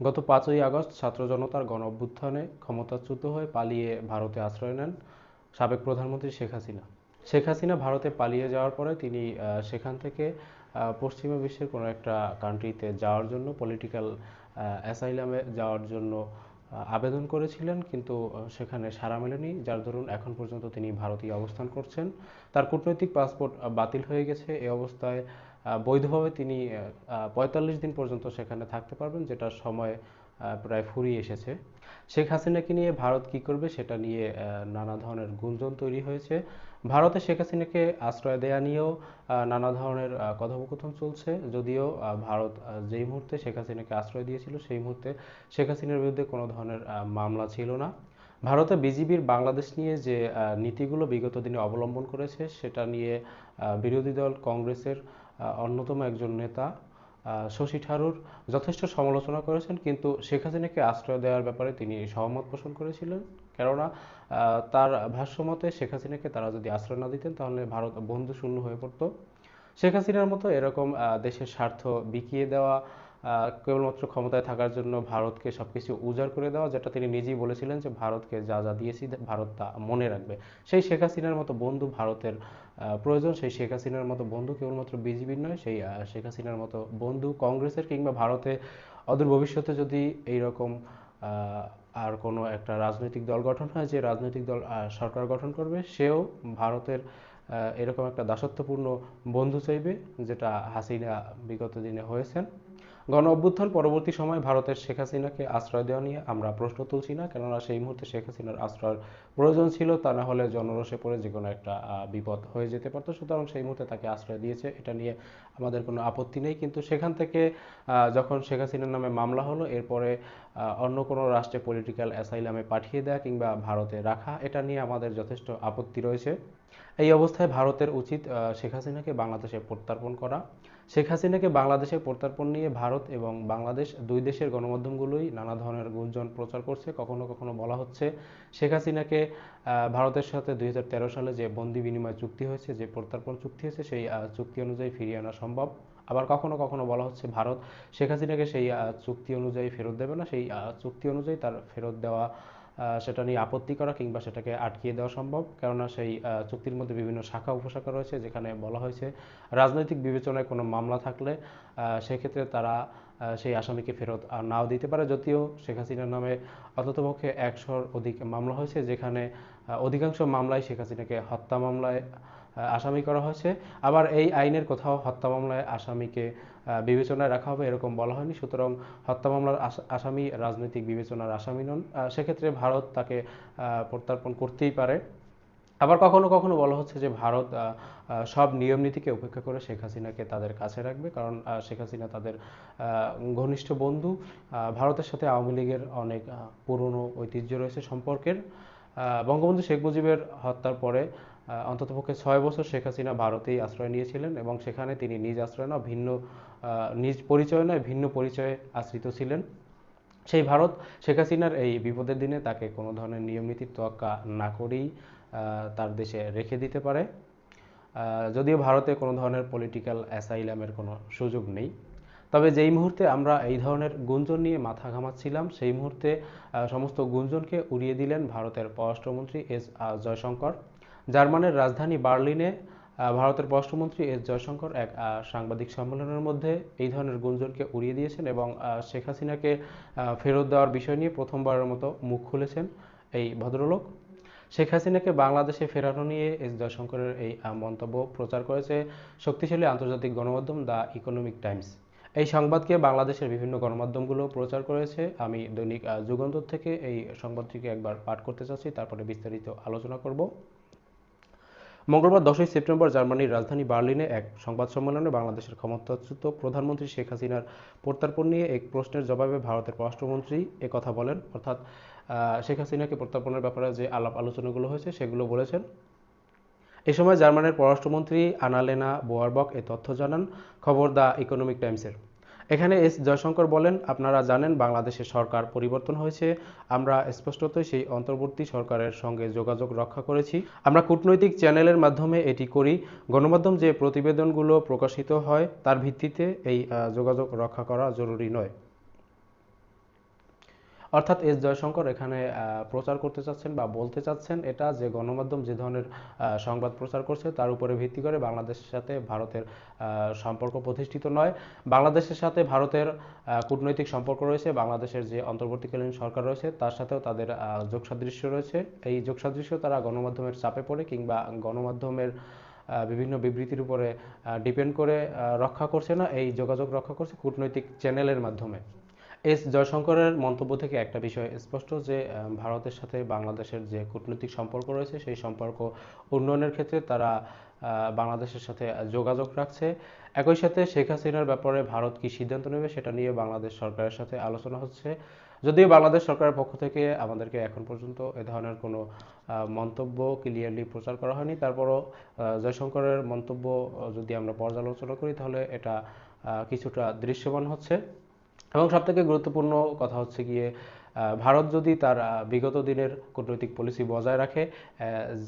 গত পাঁচই আগস্ট ছাত্র জনতার গণ অভ্যুত্থানে ক্ষমতাচ্যুত হয়ে পালিয়ে ভারতে আশ্রয় নেন সাবেক প্রধানমন্ত্রী শেখ হাসিনা। শেখ হাসিনা ভারতে পালিয়ে যাওয়ার পরে তিনি সেখান থেকে পশ্চিমা বিশ্বের কোনো একটা কান্ট্রিতে যাওয়ার জন্য পলিটিক্যাল অ্যাসাইলামে যাওয়ার জন্য আবেদন করেছিলেন। কিন্তু সেখানে সাড়া মেলেনি। যার দরুন এখন পর্যন্ত তিনি ভারতীয় অবস্থান করছেন। তার কূটনৈতিক পাসপোর্ট বাতিল হয়ে গেছে। এই অবস্থায় বৈধভাবে তিনি পঁয়তাল্লিশ দিন পর্যন্ত সেখানে থাকতে পারবেন যেটার সময় প্রায় ফুরিয়ে এসেছে। শেখ হাসিনাকে নিয়ে ভারত কি করবে সেটা নিয়ে নানা ধরনের গুঞ্জন তৈরি হয়েছে। ভারতে শেখ হাসিনাকে আশ্রয় দেয়া নিয়েও নানা ধরনের কথোপকথন চলছে। যদিও ভারত যেই মুহূর্তে শেখ হাসিনাকে আশ্রয় দিয়েছিল, সেই মুহূর্তে শেখ হাসিনার বিরুদ্ধে কোনো ধরনের মামলা ছিল না। ভারতে বিজিবির বাংলাদেশ নিয়ে যে নীতিগুলো বিগত দিনে অবলম্বন করেছে, সেটা নিয়ে বিরোধী দল কংগ্রেসের অন্যতম একজন নেতা শশী থারুর যথেষ্ট সমালোচনা করেছেন, কিন্তু শেখ হাসিনাকে আশ্রয় দেওয়ার ব্যাপারে তিনি সহমত পোষণ করেছিলেন। কেননা তার ভাষ্যমতে শেখ হাসিনাকে তারা যদি আশ্রয় না দিতেন, তাহলে ভারত বন্ধু শূন্য হয়ে পড়তো। শেখ হাসিনার মতো এরকম দেশের স্বার্থ বিকিয়ে দেওয়া কেবলমাত্র ক্ষমতায় থাকার জন্য ভারতকে সব কিছু উজাড় করে দেওয়া, যেটা তিনি নিজেই বলেছিলেন যে ভারতকে যা যা দিয়েছি ভারত তা মনে রাখবে। সেই শেখ হাসিনার মতো বন্ধু ভারতের প্রয়োজন। সেই শেখ হাসিনার মতো বন্ধু কেবলমাত্র বিজেপির নয়, সেই শেখ হাসিনার মতো বন্ধু কংগ্রেসের কিংবা ভারতে অদূর ভবিষ্যতে যদি এইরকম আর কোনো একটা রাজনৈতিক দল গঠন হয়, যে রাজনৈতিক দল সরকার গঠন করবে, সেও ভারতের এরকম একটা দাসত্বপূর্ণ বন্ধু চাইবে, যেটা হাসিনা বিগত দিনে হয়েছেন। গণ অভ্যুত্থান পরবর্তী সময় ভারতের শেখ হাসিনাকে আশ্রয় দেওয়া নিয়ে আমরা প্রশ্ন তুলছি না, কেননা সেই মুহূর্তে শেখ হাসিনার আশ্রয়ের প্রয়োজন ছিল, তা না হলে জনরসে পড়ে যে কোনো একটা বিপদ হয়ে যেতে পারতো। সুতরাং সেই মুহূর্তে তাকে আশ্রয় দিয়েছে। এটা নিয়ে আমাদের কোনো আপত্তি নেই। কিন্তু সেখান থেকে যখন শেখ হাসিনার নামে মামলা হলো, এরপরে অন্য কোনো রাষ্ট্রে পলিটিক্যাল অ্যাসাইলামে পাঠিয়ে দেওয়া কিংবা ভারতে রাখা, এটা নিয়ে আমাদের যথেষ্ট আপত্তি রয়েছে। এই অবস্থায় ভারতের উচিত শেখ হাসিনাকে বাংলাদেশে প্রত্যার্পণ করা। শেখ হাসিনাকে বাংলাদেশে প্রত্যার্পণ নিয়ে ভারত এবং বাংলাদেশ দুই দেশের গণমাধ্যমগুলোই নানা ধরনের গুঞ্জন প্রচার করছে। কখনো কখনো বলা হচ্ছে শেখ হাসিনাকে ভারতের সাথে দুই হাজার তেরো সালে যে বন্দি বিনিময় চুক্তি হয়েছে, যে প্রত্যার্পণ চুক্তি হয়েছে, সেই চুক্তি অনুযায়ী ফিরিয়ে আনা সম্ভব। আবার কখনো কখনো বলা হচ্ছে ভারত শেখ হাসিনাকে সেই চুক্তি অনুযায়ী ফেরত দেবে না। সেই চুক্তি অনুযায়ী তার ফেরত দেওয়া সেটা নিয়ে আপত্তি করা কিংবা সেটাকে আটকিয়ে দেওয়া সম্ভব। কেননা সেই চুক্তির মধ্যে বিভিন্ন শাখা উপশাখা রয়েছে যেখানে বলা হয়েছে রাজনৈতিক বিবেচনায় কোনো মামলা থাকলে সেক্ষেত্রে তারা সেই আসামিকে ফেরত নাও দিতে পারে। যদিও শেখ হাসিনার নামে অন্ততপক্ষে একশোর অধিক মামলা হয়েছে, যেখানে অধিকাংশ মামলায় শেখ হাসিনাকে হত্যা মামলায় আসামি করা হয়েছে। আবার এই আইনের কোথাও হত্যা মামলায় আসামিকে বিবেচনায় রাখা হবে এরকম বলা হয়নি। সুতরাং হত্যা মামলার আসামি রাজনৈতিক বিবেচনার আসামি নন। সেক্ষেত্রে ভারত তাকে প্রত্যার্পণ করতেই পারে। আবার কখনো কখনো বলা হচ্ছে যে ভারত সব নিয়ম নীতিকে উপেক্ষা করে শেখ হাসিনাকে তাদের কাছে রাখবে। কারণ শেখ হাসিনা তাদের ঘনিষ্ঠ বন্ধু। ভারতের সাথে আওয়ামী লীগের অনেক পুরনো ঐতিহ্য রয়েছে সম্পর্কের। বঙ্গবন্ধু শেখ মুজিবের হত্যার পরে অন্ততপক্ষে ছয় বছর শেখ হাসিনা ভারতেই আশ্রয় নিয়েছিলেন এবং সেখানে তিনি নিজ আশ্রয় না ভিন্ন নিজ পরিচয় নয়, ভিন্ন পরিচয়ে আশ্রিত ছিলেন। সেই ভারত শেখ হাসিনার এই বিপদের দিনে তাকে কোনো ধরনের নিয়ম নীতির তোয়াক্কা না করেই তার দেশে রেখে দিতে পারে। যদিও ভারতে কোনো ধরনের পলিটিক্যাল অ্যাসাইলামের কোনো সুযোগ নেই। তবে যেই মুহূর্তে আমরা এই ধরনের গুঞ্জন নিয়ে মাথা ঘামাচ্ছিলাম, সেই মুহূর্তে সমস্ত গুঞ্জনকে উড়িয়ে দিলেন ভারতের পররাষ্ট্রমন্ত্রী এস জয়শঙ্কর। জার্মানের রাজধানী বার্লিনে ভারতের পররাষ্ট্রমন্ত্রী এস জয়শঙ্কর এক সাংবাদিক সম্মেলনের মধ্যে এই ধরনের গুঞ্জনকে উড়িয়ে দিয়েছেন এবং শেখ হাসিনাকে ফেরত দেওয়ার বিষয় নিয়ে প্রথমবারের মতো মুখ খুলেছেন এই ভদ্রলোক। শেখ হাসিনাকে বাংলাদেশে ফেরানো নিয়ে এস জয়শঙ্করের এই মন্তব্য প্রচার করেছে শক্তিশালী আন্তর্জাতিক গণমাধ্যম দ্য ইকোনমিক টাইমস। এই সংবাদকে বাংলাদেশের বিভিন্ন গণমাধ্যমগুলো প্রচার করেছে। আমি দৈনিক যুগান্তর থেকে এই সংবাদটিকে একবার পাঠ করতে চাচ্ছি, তারপরে বিস্তারিত আলোচনা করব। মঙ্গলবার দশই সেপ্টেম্বর জার্মানির রাজধানী বার্লিনে এক সংবাদ সম্মেলনে বাংলাদেশের ক্ষমতাচ্যুত প্রধানমন্ত্রী শেখ হাসিনার প্রত্যার্পণ নিয়ে এক প্রশ্নের জবাবে ভারতের পররাষ্ট্রমন্ত্রী কথা বলেন। অর্থাৎ শেখ হাসিনাকে প্রত্যার্পণের ব্যাপারে যে আলাপ আলোচনাগুলো হয়েছে সেগুলো বলেছেন। এ সময় জার্মানির পররাষ্ট্রমন্ত্রী আনালেনা বোয়ারবক এ তথ্য জানান। খবর দ্য ইকোনমিক টাইমসের। এখানে এস জয়শঙ্কর বলেন, আপনারা জানেন বাংলাদেশের সরকার পরিবর্তন হয়েছে। আমরা স্পষ্টতই সেই অন্তর্বর্তী সরকারের সঙ্গে যোগাযোগ রক্ষা করেছি। আমরা কূটনৈতিক চ্যানেলের মাধ্যমে এটি করি। গণমাধ্যম যে প্রতিবেদনগুলো প্রকাশিত হয়, তার ভিত্তিতে এই যোগাযোগ রক্ষা করা জরুরি নয়। অর্থাৎ এস জয়শঙ্কর এখানে প্রচার করতে চাচ্ছেন বা বলতে চাচ্ছেন এটা যে গণমাধ্যম যে ধরনের সংবাদ প্রচার করছে তার উপরে ভিত্তি করে বাংলাদেশের সাথে ভারতের সম্পর্ক প্রতিষ্ঠিত নয়। বাংলাদেশের সাথে ভারতের কূটনৈতিক সম্পর্ক রয়েছে, বাংলাদেশের যে অন্তর্বর্তীকালীন সরকার রয়েছে তার সাথেও তাদের যোগসাদৃশ্য রয়েছে। এই যোগসাদৃশ্য তারা গণমাধ্যমের চাপে পড়ে কিংবা গণমাধ্যমের বিভিন্ন বিবৃতির উপরে ডিপেন্ড করে রক্ষা করছে না, এই যোগাযোগ রক্ষা করছে কূটনৈতিক চ্যানেলের মাধ্যমে। এস জয়শঙ্করের মন্তব্য থেকে একটা বিষয় স্পষ্ট যে ভারতের সাথে বাংলাদেশের যে কূটনৈতিক সম্পর্ক রয়েছে, সেই সম্পর্ক উন্নয়নের ক্ষেত্রে তারা বাংলাদেশের সাথে যোগাযোগ রাখছে। একই সাথে শেখ হাসিনার ব্যাপারে ভারত কি সিদ্ধান্ত নেবে, সেটা নিয়ে বাংলাদেশ সরকারের সাথে আলোচনা হচ্ছে। যদিও বাংলাদেশ সরকারের পক্ষ থেকে আমাদেরকে এখন পর্যন্ত এ ধরনের কোনো মন্তব্য ক্লিয়ারলি প্রচার করা হয়নি। তারপরও জয়শঙ্করের মন্তব্য যদি আমরা পর্যালোচনা করি, তাহলে এটা কিছুটা দৃশ্যমান হচ্ছে। এবং সবথেকে গুরুত্বপূর্ণ কথা হচ্ছে গিয়ে ভারত যদি তার বিগত দিনের কূটনৈতিক পলিসি বজায় রাখে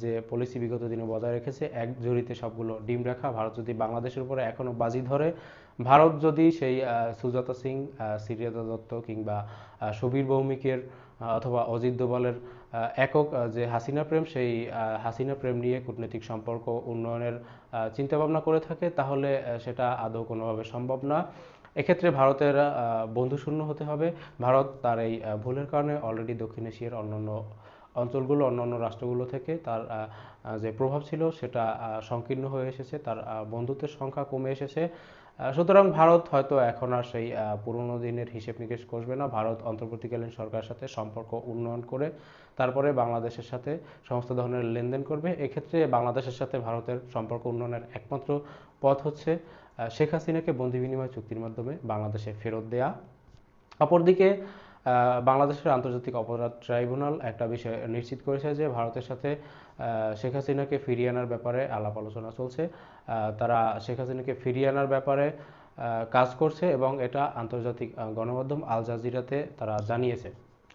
যে পলিসি বিগত দিনে বজায় রেখেছে এক জড়িতে সবগুলো ডিম রাখা ভারত যদি বাংলাদেশের উপরে এখনও বাজি ধরে ভারত যদি সেই সুজাতা সিং সিরিয়াদা দত্ত কিংবা সুবীর ভৌমিকের অথবা অজিত দোভালের আহ, একক যে হাসিনা প্রেম সেই হাসিনা প্রেম নিয়ে কূটনৈতিক সম্পর্ক উন্নয়নের চিন্তা ভাবনা করে থাকে তাহলে সেটা আদৌ কোনোভাবে সম্ভব না। এক্ষেত্রে ভারতের বন্ধুশূন্য হতে হবে। ভারত তার এই ভুলের কারণে অলরেডি দক্ষিণ এশিয়ার অন্যান্য অঞ্চলগুলো, অন্যান্য রাষ্ট্রগুলো থেকে তার যে প্রভাব ছিল সেটা সংকীর্ণ হয়ে এসেছে, তার বন্ধুত্বের সংখ্যা কমে এসেছে। সুতরাং ভারত হয়তো এখন আর সেই পুরনো দিনের হিসেব নিকেশ করবে না। ভারত অন্তর্বর্তীকালীন সরকারের সাথে সম্পর্ক উন্নয়ন করে, তারপরে বাংলাদেশের সাথে সমস্ত ধরনের লেনদেন করবে। এক্ষেত্রে বাংলাদেশের সাথে ভারতের সম্পর্ক উন্নয়নের একমাত্র পথ হচ্ছে শেখ হাসিনাকে বন্দি বিনিময় চুক্তির মাধ্যমে বাংলাদেশে ফেরত দেয়া। অপরদিকে বাংলাদেশের আন্তর্জাতিক অপরাধ ট্রাইব্যুনাল একটা বিষয় নিশ্চিত করেছে যে ভারতের সাথে শেখ হাসিনাকে ফিরিয়ে আনার ব্যাপারে আলাপ আলোচনা চলছে। তারা শেখ হাসিনাকে ফিরিয়ে আনার ব্যাপারে কাজ করছে এবং এটা আন্তর্জাতিক গণমাধ্যম আল জাজিরাতে তারা জানিয়েছে।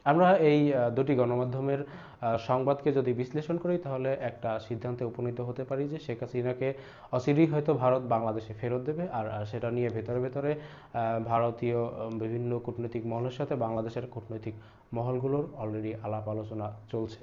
আমরা এই দুটি গণমাধ্যমের সংবাদকে যদি বিশ্লেষণ করি, তাহলে একটা সিদ্ধান্তে উপনীত হতে পারি যে শেখ হাসিনাকে অচিরেই হয়তো ভারত বাংলাদেশে ফেরত দেবে, আর সেটা নিয়ে ভেতরে ভেতরে ভারতীয় বিভিন্ন কূটনৈতিক মহলের সাথে বাংলাদেশের কূটনৈতিক মহলগুলোর অলরেডি আলাপ আলোচনা চলছে।